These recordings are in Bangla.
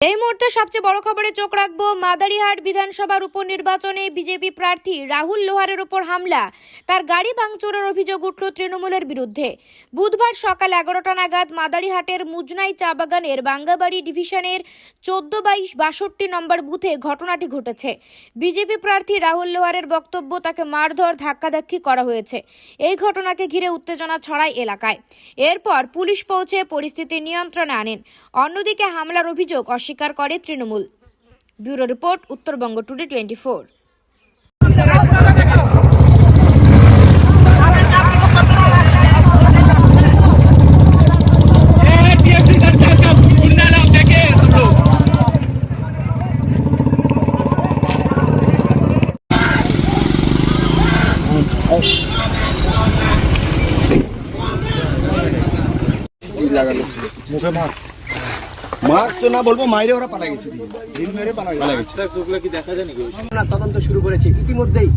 এই মুহূর্তে সবচেয়ে বড় খবরে চোখ রাখব মাদারিহাট বিধানসভার উপনির্বাচনে বিজেপি প্রার্থী রাহুল লোহারের উপর হামলা। তার গাড়ি ভাঙচুরের অভিযোগ উঠল তৃণমূলের বিরুদ্ধে। বুধবার সকাল এগারোটা নাগাদ মাদারিহাটের মুজনাই চা বাগানের বাঙ্গাবাড়ি ডিভিশনের চোদ্দ বাইশ বাষট্টি নম্বর বুথে ঘটনাটি ঘটেছে। বিজেপি প্রার্থী রাহুল লোহারের বক্তব্য তাকে মারধর, ধাক্কাধাক্কি করা হয়েছে। এই ঘটনাকে ঘিরে উত্তেজনা ছড়ায় এলাকায়। এরপর পুলিশ পৌঁছে পরিস্থিতি নিয়ন্ত্রণে আনেন। অন্যদিকে হামলার অভিযোগ অস্বীকার করে Trinamool. Bureau report Uttarbanga today twenty four. মুখে মাছ তদন্ত শুরু করেছে। ইতিমধ্যেই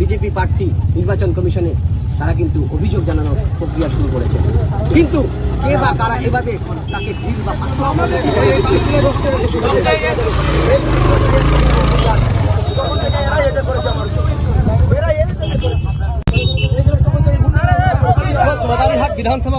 বিজেপি প্রার্থী নির্বাচন কমিশনে তারা কিন্তু অভিযোগ জানানোর প্রক্রিয়া শুরু করেছে। কিন্তু কে বা কারা এভাবে তাকে বিধানসভা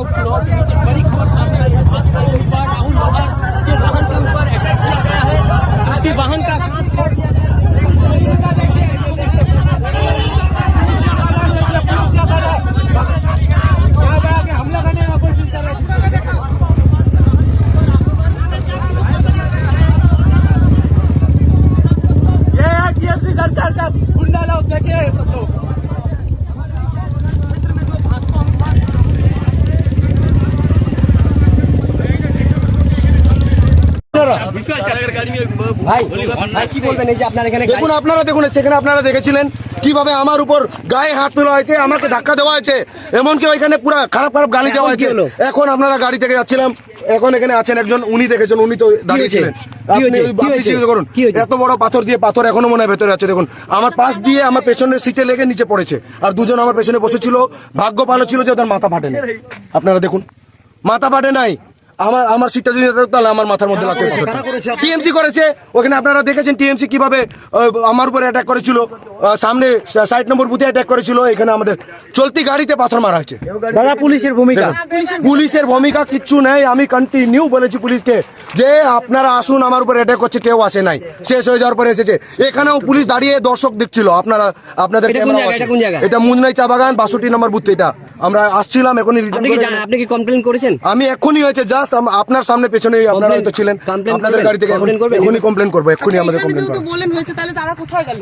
Thank. দেখুন আপনারা দেখুন সেখানে আপনারা দেখেছিলেন কীভাবে আমার উপর গায়ে হাত তোলা হয়েছে আমাকে ধাক্কা দেওয়া হয়েছে এমনকি ওইখানে পুরো খারাপ খারাপ গালি দেওয়া হয়েছে। এখন আপনারা গাড়ি থেকে যাচ্ছিলাম এখন এখানে আছেন একজন উনি দেখেছেন উনি তো দাঁড়িয়েছিলেন করুন এত বড় পাথর দিয়ে পাথর এখনও মনে হয় ভেতরে আছে দেখুন। আমার পাশ দিয়ে আমার পেছনের সিটে লেগে নিচে পড়েছে আর দুজন আমার পেছনে বসেছিল ভাগ্য ভালো ছিল যে ওদের মাথা ফাটেনি। আপনারা দেখুন মাথা ফাটে নাই। আমার আমার সিটটা যদি তাহলে আমার মাথার মধ্যে লাগতো টিএমসি করেছে? ওখানে আপনারা দেখেছেন টিএমসি কীভাবে আমার উপরে অ্যাটাক করেছিল। সামনে সাইড নম্বর বুথে অ্যাটাক করেছিল। এখানে আমাদের চলতি গাড়িতে পাথর মারা হয়েছে। দাদা পুলিশের ভূমিকা? পুলিশের ভূমিকা কিচ্ছু নেই। আমি কন্টিনিউ বলেছি পুলিশকে যে আপনারা আসুন আমার উপর অ্যাটাক করছে কেউ আসে নাই। শেষ হয়ে যাওয়ার পরে এসেছে। এখানেও পুলিশ দাঁড়িয়ে দর্শক দেখছিল। আপনারা আপনাদের এটা মুন্নাই চা বাগান বাষট্টি নম্বর বুথ এটা। আমরা আসছিলাম এখনই আপনি কি করে- জানেন আপনি কি কমপ্লেন করেছেন? আমি এখনই হয়েছে জাস্ট আপনার সামনে পেছনে আপনারা তো হয়তো ছিলেন। আপনাদের গাড়ি থেকে এখনই কমপ্লেন করব এখনই আমাদের এখানে কমপ্লেন করব। বলেন হয়েছে তাহলে তারা কোথায় গেল?